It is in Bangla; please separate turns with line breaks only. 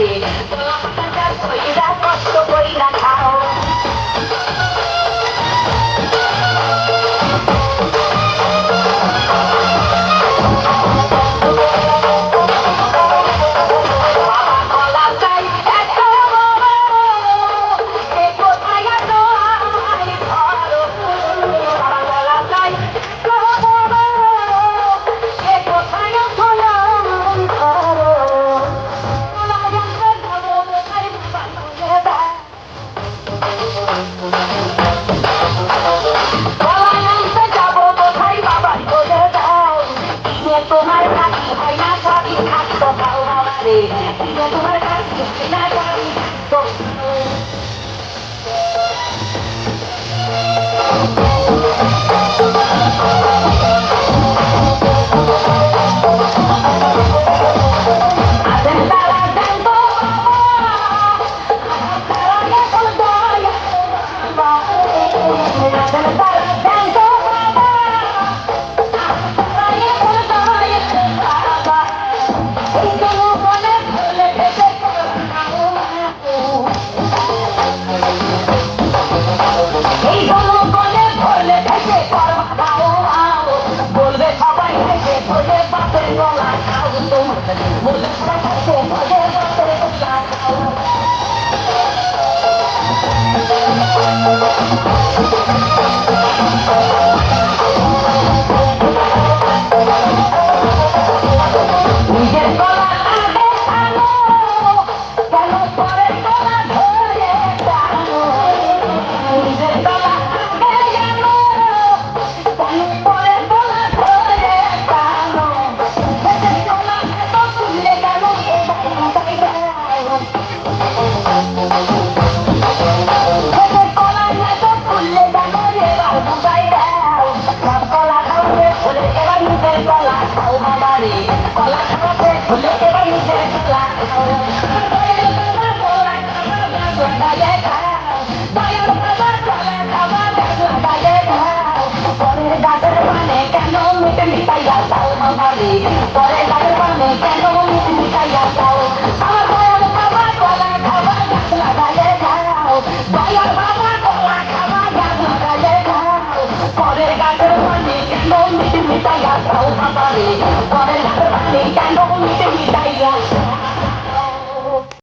você. مقلق Por el alma me quedo, me quedo, me quedo, মিটাইয়া খাও বাবারে ঘরের হাতে পানি কেন মিটে মিটাইয়া